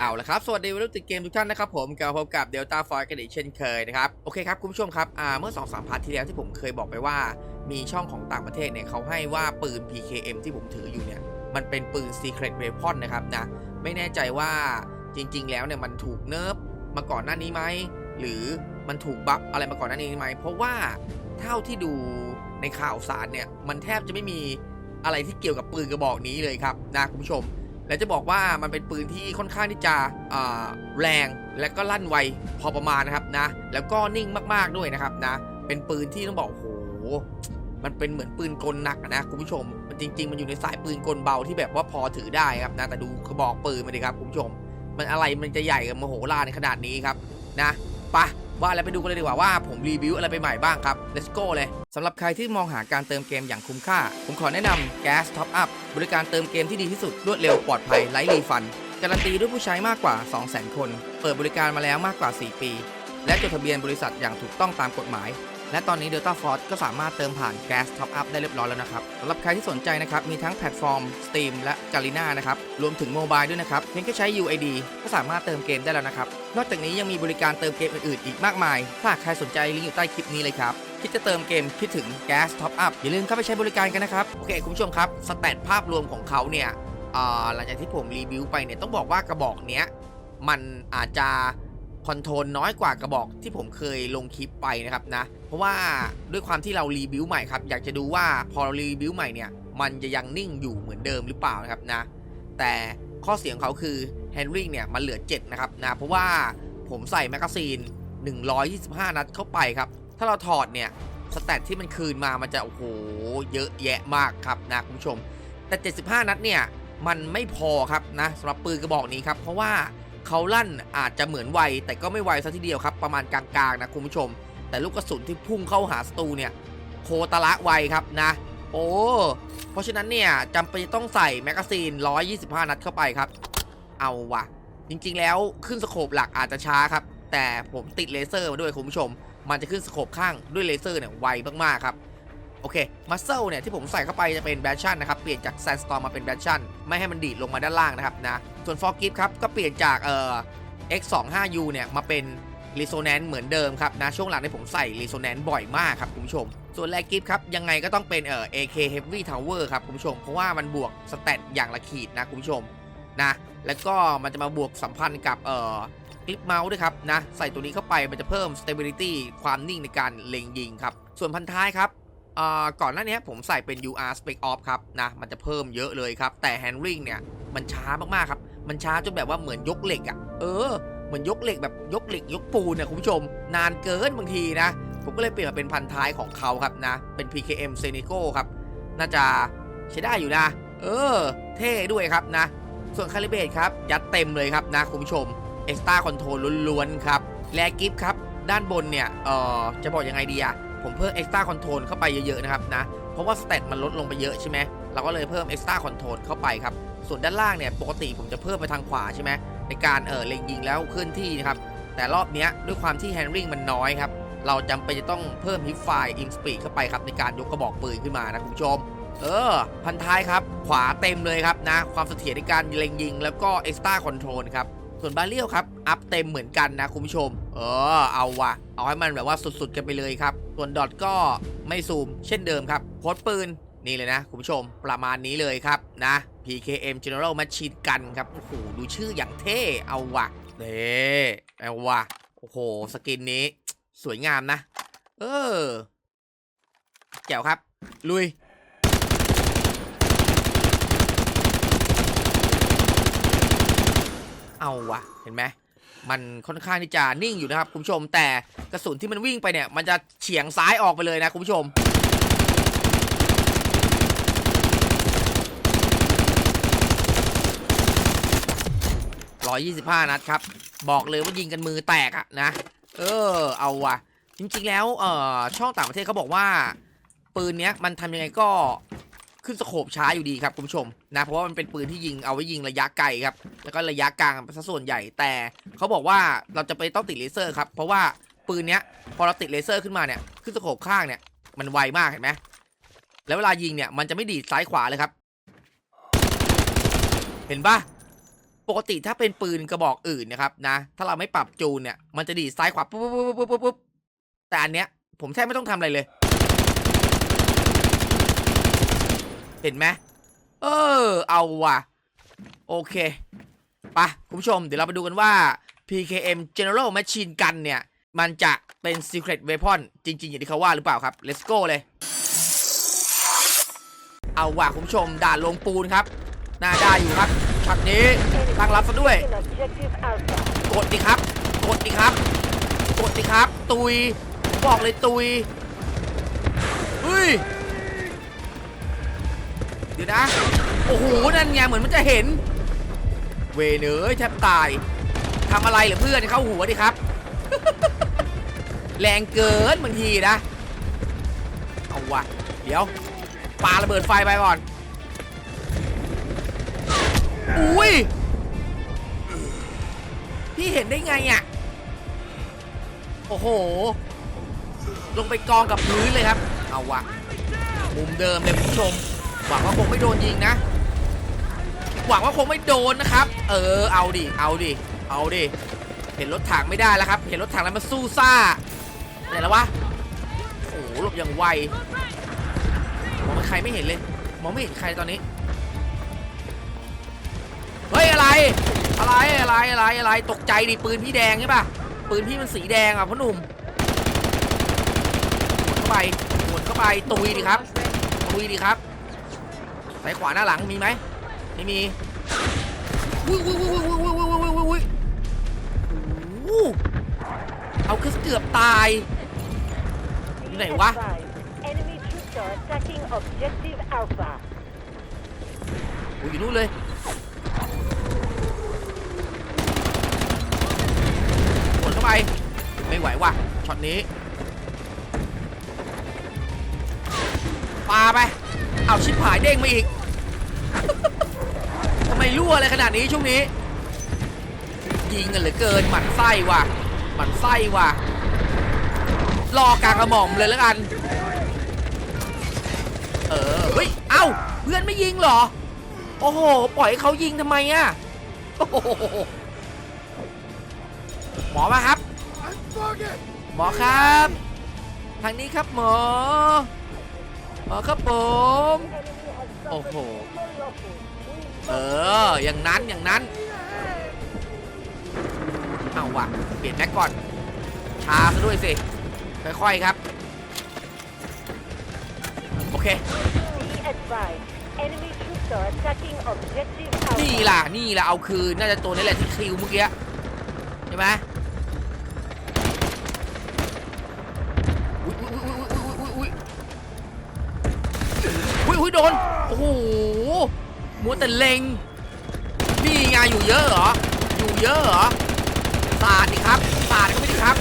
เอาละครับสวัสดีวัยรุ่นติดเกมทุกท่านนะครับผมกลับพบกับ Delta f o r กันอีกเช่นเคยนะครับโอเคครับคุณผู้ชมครับอ่าเมื่อ2อสามพาร์ทที่แล้วที่ผมเคยบอกไปว่า มีช่องของต่างประเทศเนี่ยเขาให้ว่าปืน PKM ที่ผมถืออยู่เนี่ยมันเป็นปืน Secret Weapon นะครับนะไม่แน่ใจว่าจริง ๆ แล้วเนี่ยมันถูกเนิร์ฟมาก่อนหน้านี้ไหมหรือมันถูกบัฟอะไรมาก่อนหน้านี้ไหมเพราะว่าเท่าที่ดูในข่าวสารเนี่ยมันแทบจะไม่มีอะไรที่เกี่ยวกับปืนกระบอกนี้เลยครับนะคุณผู้ชม และจะบอกว่ามันเป็นปืนที่ค่อนข้างที่จะแรงและก็ลั่นไวพอประมาณนะครับนะ แล้วก็นิ่งมากๆด้วยนะครับนะ เป็นปืนที่ต้องบอกโอ้โหมันเป็นเหมือนปืนกลหนักนะคุณผู้ชม มันจริง ๆ มันอยู่ในสายปืนกลเบาที่แบบว่าพอถือได้ครับนะแต่ดูกระบอกปืนมาดิครับคุณผู้ชม มันอะไรมันจะใหญ่กับมโหฬารในขนาดนี้ครับนะไปะ ว่าแล้วไปดูกันเลยดีกว่าว่าผมรีวิวอะไรไปใหม่บ้างครับ let's go เลยสำหรับใครที่มองหาการเติมเกมอย่างคุ้มค่า ผมขอแนะนำ Gas Top Up บริการเติมเกมที่ดีที่สุดรวดเร็วปลอดภัยไร้รีฟัน การันตีด้วยผู้ใช้มากกว่า 200,000 คน เปิดบริการมาแล้วมากกว่า 4 ปี และจดทะเบียนบริษัทอย่างถูกต้องตามกฎหมาย และตอนนี้ Delta Force ก็สามารถเติมผ่าน Gas Top Up ได้เรียบร้อยแล้วนะครับสำหรับใครที่สนใจนะครับ มีทั้งแพลตฟอร์ม Steam และ Garena นะครับ รวมถึงโมบายด้วยนะครับ เพียงแค่ใช้ UID ก็สามารถเติมเกมได้แล้วนะครับ นอกจากนี้ยังมีบริการเติมเกมอื่นๆ อีกมากมาย ถ้าใครสนใจลิงก์อยู่ใต้คลิปนี้เลยครับคิดจะเติมเกมคิดถึง Gas Top Up อย่าลืมเข้าไปใช้บริการกันนะครับโอเคคุณผู้ชมครับสแตทภาพรวมของเขาเนี่ยหลังจากที่ผมรีวิวไปเนี่ยต้องบอกว่ากระบอกเนี้ยมันอาจจะ คอนโทรลน้อยกว่ากระบอกที่ผมเคยลงคลิปไปนะครับนะ เพราะว่าด้วยความที่เรารีวิวใหม่ครับ อยากจะดูว่าพอเรารีวิวใหม่เนี่ย มันจะยังนิ่งอยู่เหมือนเดิมหรือเปล่านะครับนะ แต่ข้อเสียงเขาคือแฮนริงเนี่ยมันเหลือ 7 นะครับนะ เพราะว่าผมใส่แมกกาซีน 125 นัดเข้าไปครับ ถ้าเราถอดเนี่ยสแตทที่มันคืนมามันจะโอ้โหเยอะแยะมากครับนะคุณผู้ชม แต่ 75 นัดเนี่ยมันไม่พอครับนะสำหรับปืนกระบอกนี้ครับ เพราะว่า เขาลั่นอาจจะเหมือนไวแต่ก็ไม่ไวซะทีเดียวครับ ประมาณกลางๆนะคุณผู้ชม แต่ลูกกระสุนที่พุ่งเข้าหาศัตรูเนี่ยโคตรละไวครับนะ โอ้เพราะฉะนั้นเนี่ยจำเป็นต้องใส่แมกกาซีน 125 นัดเข้าไปครับ เอาวะจริงๆ แล้วขึ้นสโคปหลักอาจจะช้าครับ แต่ผมติดเลเซอร์มาด้วยคุณผู้ชม มันจะขึ้นสโคปข้างด้วยเลเซอร์เนี่ยไวมากๆครับ โอเคมัสเซลเนี่ยที่ผมใส่เข้าไปจะเป็นแบชชั่นนะครับเปลี่ยนจากแซนสตอร์มาเป็นแบชชั่นไม่ให้มันดีดลงมาด้านล่างนะครับนะส่วนฟอร์กิฟครับก็เปลี่ยนจากเอ่อ X25U เนี่ยมาเป็น r e s o n a n c e เหมือนเดิมครับนะช่วงหลังเนี่ผมใส่ r e s o n a n c e บ่อยมากครับคุณผู้ชม ส่วนแรกกิฟครับยังไงก็ต้องเป็นเอ่อ AK Heavy Tower ครับคุณผู้ชม เพราะว่ามันบวกสเตตอย่างละขีดนะคุณผู้ชมนะแล้วก็มันจะมาบวกสัมพันธ์กับเอ่อกลิปเมาส์ด้วยครับนะใส่ตัวนี้เข้าไปมันจะเพิ่ม stability ความนิ่งในการเล็งยิงครับส่วนพันท้ายครับ ก่อนหน้านี้ผมใส่เป็น UR Spec Off ครับนะมันจะเพิ่มเยอะเลยครับ แต่ Handling เนี่ยมันช้ามากๆครับ มันช้าจนแบบว่าเหมือนยกเหล็กอะ่ะ เออ เหมือนยกเหล็กแบบยกเหล็กยกปูนเนี่ยคุณผู้ชม นานเกินบางทีนะ ผมก็เลยเปลี่ยนมาเป็นพันท้ายของเขาครับนะ เป็น PKM s e n i c o ครับ น่าจะใช้ได้อยู่นะ เออ เท่ด้วยครับนะ ส่วนคาลิเบตครับ ยัดเต็มเลยครับนะคุณผู้ชม Extra Control ล้วนๆครับ แลกิฟครับ ด้านบนเนี่ย เออจะบอกยังไงดีอะ ผมเพิ่ม extra control เข้าไปเยอะๆนะครับนะ เพราะว่าสเตตมันลดลงไปเยอะใช่ไหมเราก็เลยเพิ่ม extra control เข้าไปครับ ส่วนด้านล่างเนี่ยปกติผมจะเพิ่มไปทางขวาใช่ไหมในการเออเล็งยิงแล้วเคลื่อนที่นะครับ แต่รอบนี้ด้วยความที่ handling มันน้อยครับ เราจำเป็นจะต้องเพิ่ม hip fire in speed เข้าไปครับในการยกกระบอกปืนขึ้นมานะคุณผู้ชม เออ พันท้ายครับ ขวาเต็มเลยครับนะ ความเสถียรในการเล็งยิง แล้วก็ extra control ครับ ส่วนบาเรียลครับ อัพเต็มเหมือนกันนะคุณผู้ชม เออ เอาวะเอาให้มันแบบว่าสุดๆกันไปเลยครับ ส่วนดอทก็ไม่ซูมเช่นเดิมครับโค้ดปืนนี่เลยนะคุณผู้ชมประมาณนี้เลยครับนะ PKM General Machine Gun ครับโอ้โหดูชื่ออย่างเท่เอาว่ะเด้เอาว่ะโอ้โหสกินนี้ สวยงามนะ เออแจ๋วครับ ลุยเอาวะเห็นไหม มันค่อนข้างที่จะนิ่งอยู่นะครับคุณผู้ชม แต่กระสุนที่มันวิ่งไปเนี่ย มันจะเฉียงซ้ายออกไปเลยนะคุณผู้ชม125นัดครับ บอกเลยว่ายิงกันมือแตกอะนะ เออ เอาวะจริงๆแล้ว เอ่อ ช่องต่างประเทศเขาบอกว่า ปืนเนี้ยมันทำยังไงก็ ขึ้นสโคปช้าอยู่ดีครับคุณผู้ชมนะเพราะว่ามันเป็นปืนที่ยิงเอาไว้ยิงระยะไกลครับแล้วก็ระยะกลางซะส่วนใหญ่แต่เขาบอกว่าเราจะไปต้องติดเลเซอร์ครับเพราะว่าปืนเนี้ยพอเราติดเลเซอร์ขึ้นมาเนี่ยขึ้นสโคปข้างเนี่ยมันไวมากเห็นไหมแล้วเวลายิงเนี่ยมันจะไม่ดีดซ้ายขวาเลยครับ เห็นปะปกติถ้าเป็นปืนกระบอกอื่นนะครับนะ ถ้าเราไม่ปรับจูนเนี่ยมันจะดีดซ้ายขวาปุ๊บปุ๊บปุ๊บปุ๊บปุ๊บปุ๊บแต่อันเนี้ยผมแทบไม่ต้องทำอะไรเลย เห็นไหมเออ เอาว่ะ โอเคไปะคุณผู้ชม เดี๋ยวเราไปดูกันว่า PKM General Machine Gun เนี่ย มันจะเป็น Secret Weapon จริง ๆ อย่างที่เขาว่าหรือเปล่าครับ Let's go เลย เอาว่ะ คุณผู้ชม ด่านลงปูนครับ หน้าได้อยู่ครับช็อตนี้ตั้งรับซะด้วย กดดิครับ กดดิครับ กดดิครับ ตุย บอกเลยตุยเฮ้ย เดี๋ยวนะ โอ้โห นั่นไงเหมือนมันจะเห็น เวเนยแทบตายทำอะไรเหรอเพื่อนเข้าหัวดิครับ แรงเกินบางทีนะ เอาวะเดี๋ยวปาระเบิดไฟไปก่อน อุ้ย พี่เห็นได้ไงอะ โอ้โห ลงไปกองกับพื้นเลยครับ เอาวะมุมเดิมเลยคุณผู้ชม หวังว่าคงไม่โดนยิงนะ หวังว่าคงไม่โดนนะครับ เออ เอาดิ เอาดิ เอาดิ เห็นรถถังไม่ได้แล้วครับ เห็นรถถังแล้วมันสู้ซ่าไหนแล้ววะ โอ้โหหลบอย่างไว มองใครไม่เห็นเลย มองไม่เห็นใครตอนนี้ เฮ้ยอะไร อะไร อะไร อะไร อะไร ตกใจดิ ปืนพี่แดงใช่ปะปืนพี่มันสีแดงอะพ่อหนุ่มหมดเข้าไปหมดเข้าไป ตุยดิครับ ตุยดิครับายขวาหน้าหลังมีไหมไม่มีวุ้ยวุ้ยวุ้ยวุ้ยวุ้ยวุ้ยวุ้ยวุ้ยวุ้ยโอ้โหเอาคือเกือบตาย Be Này quá. advised, Enemy troops are attacking Objective Alpha. โอ้ยอยู่นู่นเลยกดเข้าไป ไม่ไหวว่ะ ช็อตนี้ ปาไป เอาชิบหายเด้งมาอีก ทำไมรั่วอะไรขนาดนี้ช่วงนี้ ยิงกันเหลือเกินหมันไส้ว่ะหมันไส้ว่ะรอกลางกระหม่อมเลยแล้วกัน เออเฮ้ยเอ้าเพื่อนไม่ยิงเหรอ โอ้โห ปล่อยให้เขายิงทำไมอะโอ้โหหมอมาครับ หมอครับ ทางนี้ครับหมอหมอครับผม โอ้โห เออ อย่างนั้นอย่างนั้น เอาวะเปลี่ยนแม็กก่อน ชาซะด้วยสิ ค่อยๆครับ โอเค นี่ล่ะ นี่ล่ะ เอาคืน น่าจะตัวนี้แหละที่คิวเมื่อกี้ ใช่ไหมอุ้ยโดน โอ้โห มัวแต่เล็งนี่ไงอยู่เยอะเหรอ อยู่เยอะเหรอสาดดิครับสาดก็ไม่ดีครับ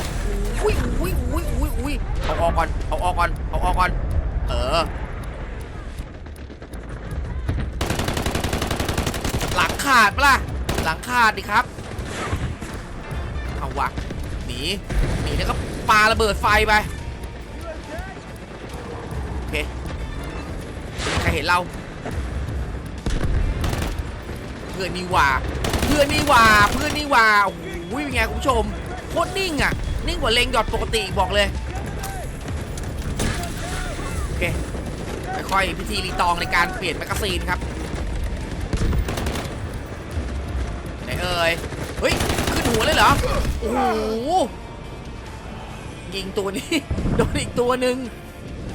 อุ้ยอุ้ยอุ้ยอุ้ยอุ้ยเอาออกก่อน เอาออกก่อน เอาออกก่อน เออ หลังขาดปะล่ะ หลังขาดดิครับ เอาวะหนี หนีแล้วก็ปาระเบิดไฟไป โอเค ใครเห็นเรา พื่อนนี่ว่าเพื่อนนี่ว่าเพื่อนนี่ว่าโอ้โหเป็นไงคุณผู้ชมโคตรนิ่งอะนิ่งกว่าเลงดอทปกติบอกเลยโอเคค่อยๆพิธีรีตองในการเปลี่ยนแมกกาซีนครับไหนเอ่ยเฮ้ยขึ้นหัวเลยเหรอโอ้โหยิงตัวนี้โดนอีกตัวหนึ่ง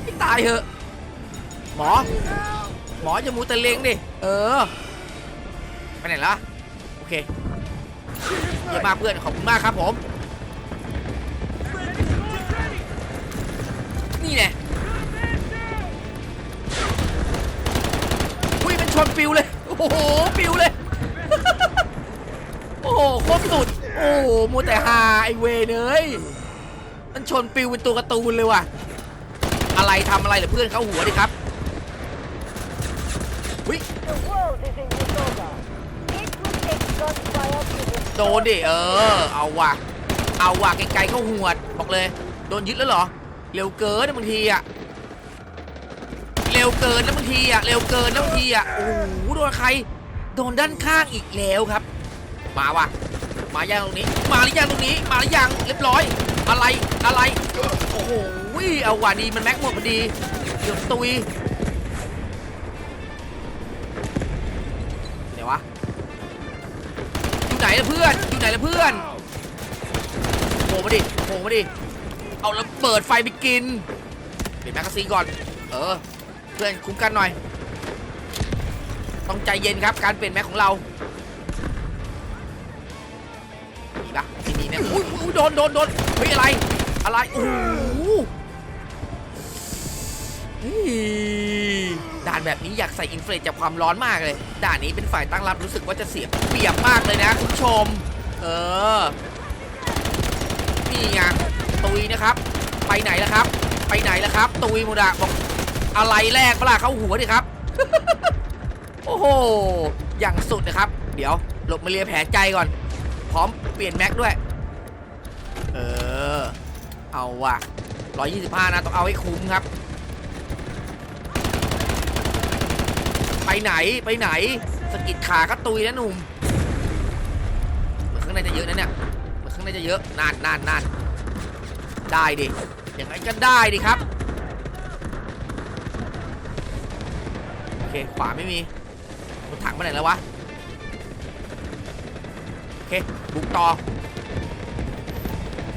ไม่ตายเหอะหมอ หมออย่ามูแต่เลงดิ เออ ไปไหนละโอเคเยี่ยมมากเพื่อนขอบคุณมากครับผมนี่แน่อุ้ยมันชนปิวเลยโอ้โหปิวเลยโอ้โหคตรสุดโอ้โหมัวแต่หาไอเวเนยมันชนปิวเป็นตัวกร์ตูนเลยว่ะอะไรทำอะไรเหรอเพื่อนเข้าหัวดิครับ โดนดิเออ เอาว่ะ เอาว่ะไกลๆเข้าหัวด บอกเลย โดนยึดแล้วเหรอ เร็วเกินนะบางทีอะเร็วเกินแล้วบางทีอะ เร็วเกินแล้วบางทีอะ โอ้โหโดนใคร โดนด้านข้างอีกแล้วครับ มาว่ะ มายังตรงนี้ มาหรือยังตรงนี้ มาหรือยังเรียบร้อย อะไร อะไร โอ้โห เอาว่ะดีมันแม็กหมดพอดีเดี๋ยวตุย ไหนล่ะเพื่อน อยู่ไหนล่ะเพื่อนโผล่มาดิโผล่มาดิ เอาแล้วเปิดไฟไปกินเปลี่ยนแมกกาซีนก่อน เออ เพื่อนคุ้มกันหน่อย ต้องใจเย็นครับ การเปลี่ยนแม็กของเรามีปะไม่มีเนี่ยอุ้ยอุ้ยโดนโดนโดนเฮ้ยอะไร อะไร โอ้โห ด่านแบบนี้อยากใส่อินเฟลตจากความร้อนมากเลย ด่านนี้เป็นฝ่ายตั้งรับรู้สึกว่าจะเสียเปรียบมากเลยนะคุณผู้ชม เออ นี่ไงตุยนะครับ ไปไหนล่ะครับ ไปไหนล่ะครับ ตุยโมดะบอกอะไรแรกปล่ะเข้าหัวดิครับ โอ้โห อย่างสุดนะครับ เดี๋ยวหลบมาเลียแผลใจก่อน พร้อมเปลี่ยนแม็กด้วย เออ เอาว่ะ125 นะ ต้องเอาให้คุ้มครับ ไปไหนไปไหนสกิดขาก็ตุยนะหนุ่มมือนข้างในจะเยอะนะเนี่ยมือนข้างในจะเยอะนานนานนานได้ดิอย่างไรก็ได้ดิครับโอเคขวาไม่มีรถถังไปไหนแล้ววะโอเคบุกต่อ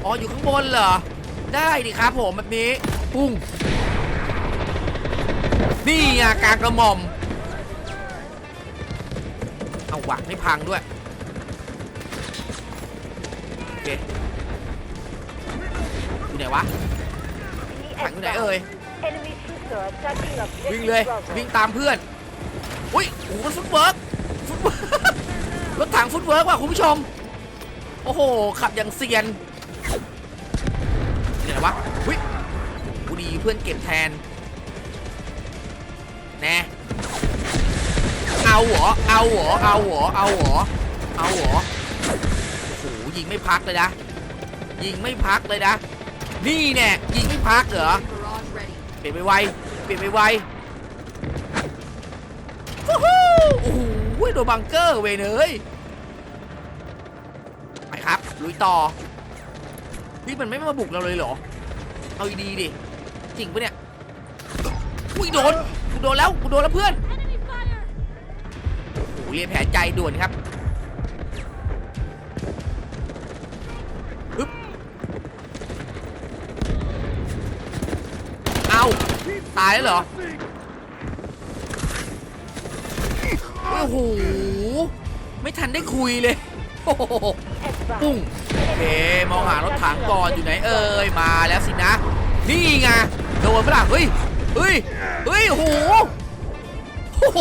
อ๋ออยู่ข้างบนเหรอได้ดิครับผมแบบนี้ปุ้งนี่ไงกลางกระหม่อม เอาหวะไม่พังด้วย โอเคอยู่ไหนวะถังอยู่ไหนเอ่ย วิ่งเลยวิ่งตามเพื่อน อุ้ยโอ้โหมันฟุตเวิร์กฟุตเวิร์กรถถังฟุตเวิร์กว่ะคุณผู้ชม โอ้โห ขับอย่างเซียนนี่ไหนวะอุ้ยกูดีเพื่อนเก็บแทน แน่ เอาหรอ เอาหรอ เอาหรอ เอาหรอ เอาหรอโอ้โหยิงไม่พักเลยนะ ยิงไม่พักเลยนะ นี่แน่ยิงไม่พักเหรอ เปลี่ยนไปไว เปลี่ยนไปไวฟู้ฮู้โอ้โหโดนบังเกอร์เวยเนยไปครับ ลุยต่อ นี่มันไม่มาบุกเราเลยเหรอ เอาดีดิ จริงปะเนี่ย อุ้ยโดน กูโดนแล้ว กูโดนแล้วเพื่อน เรียนแผลใจด่วนครับึบเอาตายแล้วเหรอ โอ้โห ไม่ทันได้คุยเลย โอ้โหปุ้งโอเค มองหารถถังก่อนอยู่ไหนเอ่ย มาแล้วสินะ นี่ไง โดนปะล่ะเฮ้ย เฮ้ย เฮ้ยโอ้โหโอ้โห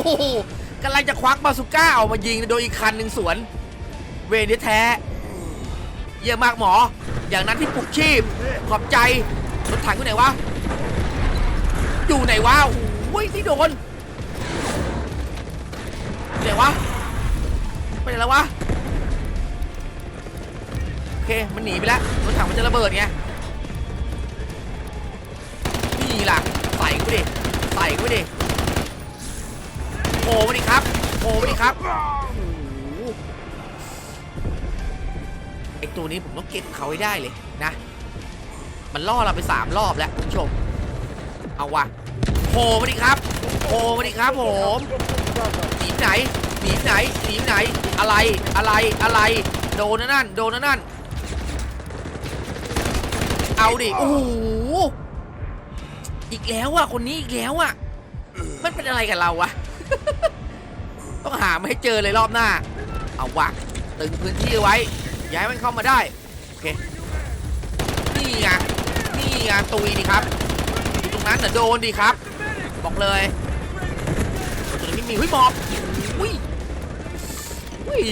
กำลังจะควักบาสุก้าออกมายิงโดยอีกคันหนึ่งสวน เวนี่แท้ เยี่ยมมากหมอ อย่างนั้นที่ปลุกชีพ ขอบใจรถถังอยู่ไหนวะ อยู่ไหนวะโอ้ยไม่โดนอยู่ไหนวะไปไหนแล้ววะโอเคมันหนีไปแล้วรถถังมันจะระเบิดไงนี่ล่ะใส่กูดิใส่กูดิ ผล่มาดิครับโผล่มาดิครับไอตัวนี้ผมต้องเก็บเขาให้ได้เลยนะ มันล่อเราไปสามรอบแล้วคุณผู้ชม เอาวะโผล่มาดิครับโผล่มาดิครับผมหนีไหนหนีไปไหนหนีไปไหน อะไรอะไรอะไร โดนนะนั่นโดนนะนั่นเอาดิโอ้โหอีกแล้วอะคนนี้อีกแล้วอะมันเป็นอะไรกับเราวะ ต้องหาไมาให้เจอเลยรอบหน้า เอาวะตึงพื้นที่ไว้ย้ายมันเข้ามาได้ โอเค นี่ไง นี่ไงตุยดิครับอยู่ตรงนั้นน่ะโดนดิครับ บอกเลยตัวนี้มีหุ้ยหมอบอุ้ยอุ้ย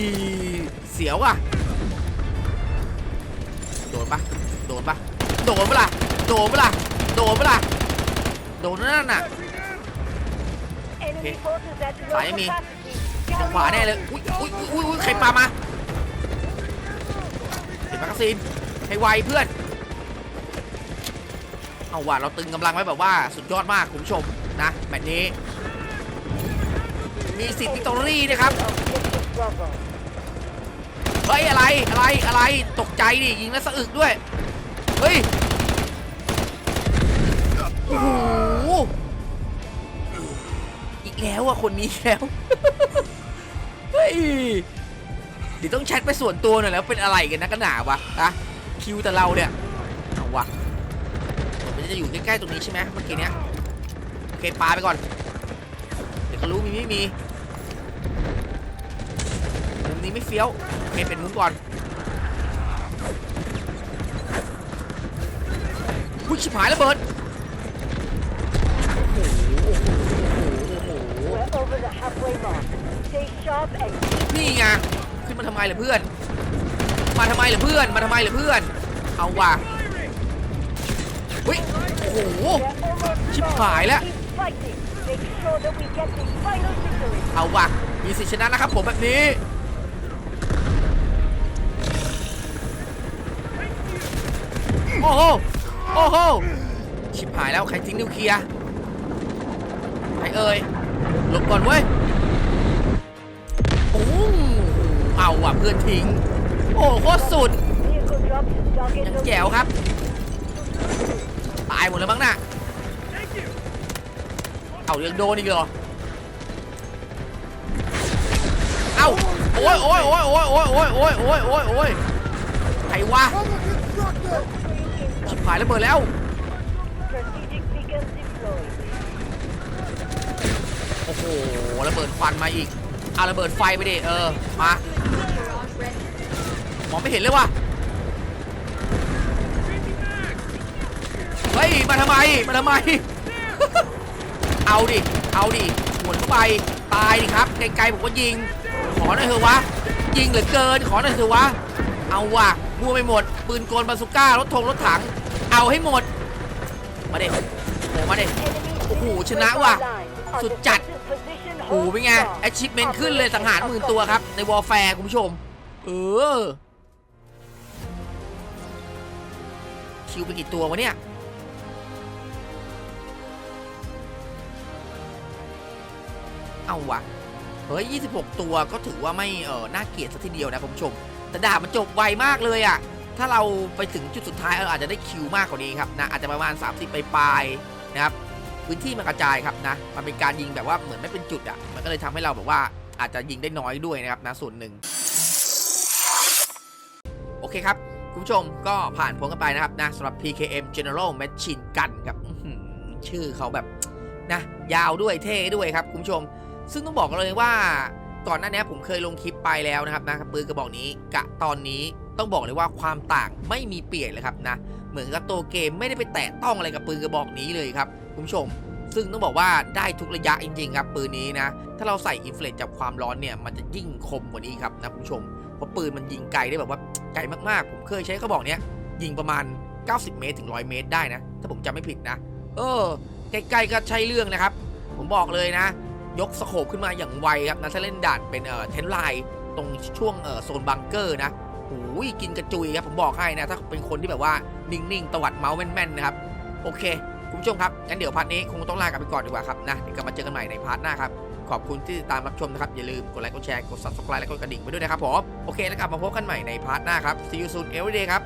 เสียวอะ โดนปะโดนปะโดนปะล่ะ โดนปะล่ะ โดนปะล่ะ โดนนั่นน่ะ Enemy forces at low Phải em đi. capacity. ทางขวาแน่เลยอุ้ยอุ้ยอุ้ยอุ้ยใครปามาเห็นแมกกาซีนให้ไวเพื่อนเอาว่ะเราตึงกำลังไว้แบบว่าสุดยอดมากคุณผู้ชมนะแบบนี้ มีสิทธิ์วิกตอรี่นะครับเฮ้ยอะไรอะไรอะไรตกใจดิยิงแล้วสะอึกด้วยเฮ้ยโอ้โห แล้วอะคนนี้แล้ว เฮ้ยเดี๋ยวต้องแชทไปส่วนตัวหน่อยแล้วเป็นอะไรกันนะกันหนาวะนะคิวแต่เราเนี่ยเอาวะมันจะอยู่ใกล้ๆตรงนี้ใช่ไหมเมื่อกี้เนี้ยโอเคปาไปก่อน เดี๋ยวก็รู้มีไม่มีมุมนี้ไม่เฟี้ยวโอเคเป็นมุมก่อนอุ้ยชิบหายแล้วเบิร์ด over the halfway mark. Stay sharp and keep นี่ไงขึ้นมาทำไมเหรอเพื่อน มาทำไมเหรอเพื่อน มาทำไมเหรอเพื่อน เอาว่ะเฮ้ยโอ้โห We're almost Chip there. phải đó. Keep fighting. Make sure that we get the final victory. เอาว่ะมีสิทธิชนะนะครับผมแบบนี้ โอ้โห โอ้โห ชิบหายแล้วใครทิ้งนิวเคลียร์ใครเอ่ย หลบก่อนเว้ยโอ้เอาว่ะเพื่อนทิ้ง โอ้โหโคตรสุดยังแจ๋วครับ ตายหมดแล้วมั้งน่ะเอายังโดนอีกเหรอ เอาโอ้ยโอ้ยโอ้ยโอ้ยโอ้ยโอ้ยโอ้ยโอ้ยโอ้ยโอ้ยใครวะชิบหายแล้วเปิดแล้ว โอ้โหระเบิดควันมาอีกเอาระเบิดไฟไปดิเออมามองไม่เห็นเลยว่ะเฮ้ยมาทำไมมาทำไม เอาดิเอาดิหวนเข้าไปตายดิครับไกลๆผมก็ยิง ขอหน่อยเถอะวะยิงเหลือเกินขอหน่อยเถอะวะเอาว่ะมั่วไปหมด ปืนกลบาซูก้ารถธงรถถัง เอาให้หมด มาเด็โอ้มาเด็ Enemy โอ้โหชนะว่ะ สุดจัด defensive position โอ้โห holds เป็นไง strong. achievement ขึ้นเลยสังหารหมื่นตัวครับ ในวอลแฟร์คุณผู้ชม เออ คิวไปกี่ตัววะเนี่ยเอาวะเฮ้ย 26 ตัวก็ถือว่าไม่เออน่าเกลียดสักทีเดียวนะคุณผู้ชม แต่ดาบมันจบไวมากเลยอะ่ะถ้าเราไปถึงจุดสุดท้ายเราอาจจะได้คิวมากกว่านี้ครับนะอาจจะประมาณ 30 ไปปลายๆนะครับ พื้นที่มันกระจายครับนะ มันเป็นการยิงแบบว่าเหมือนไม่เป็นจุดอะ่ะ มันก็เลยทำให้เราแบบว่าอาจจะยิงได้น้อยด้วยนะครับนะส่วนหนึ่ง โอเคครับ คุณผู้ชมก็ผ่านพ้นกันไปนะครับนะสำหรับ PKM General Machine Gun ครับชื่อเขาแบบนะยาวด้วยเท่ด้วยครับคุณผู้ชม ซึ่งต้องบอกเลยว่าก่อนหน้านี้ผมเคยลงคลิปไปแล้วนะครับนะปืนกระบอกนี้กะตอนนี้ ต้องบอกเลยว่าความต่างไม่มีเปลี่ยนเลยครับนะ เหมือนกับตัวเกมไม่ได้ไปแตะต้องอะไรกับปืนกระบอกนี้เลยครับคุณผู้ชม ซึ่งต้องบอกว่าได้ทุกระยะจริงๆครับปืนนี้นะ ถ้าเราใส่อินฟลูเอนจับความร้อนเนี่ยมันจะยิ่งคมกว่านี้ครับนะคุณผู้ชม เพราะปืนมันยิงไกลได้แบบว่าไกลมากๆ ผมเคยใช้กระบอกเนี้ยยิงประมาณ 90 เมตรถึง 100 เมตรได้นะ ถ้าผมจำไม่ผิดนะ เออใกล้ๆก็ใช่เรื่องนะครับ ผมบอกเลยนะ ยกสโคปขึ้นมาอย่างไวครับนะถ้าเล่นด่านเป็นเอ่อเทนไลน์ตรงช่วงเอ่อโซนบังเกอร์นะ หูยกินกระจุยครับผมบอกให้นะถ้าเป็นคนที่แบบว่านิ่งๆตวัดเมาส์แม่นๆนะครับโอเคคุณผู้ชมครับงั้นเดี๋ยวพาร์ทนี้คงต้องลากันไปก่อนดีกว่าครับนะเดี๋ยวกลับมาเจอกันใหม่ในพาร์ทหน้าครับขอบคุณที่ติดตามรับชมนะครับ อย่าลืมกดไลค์กดแชร์กด subscribe และกดกระดิ่งไปด้วยนะครับผมโอเคแล้วกลับมาพบกันใหม่ในพาร์ทหน้าครับ see you soon every day ครับ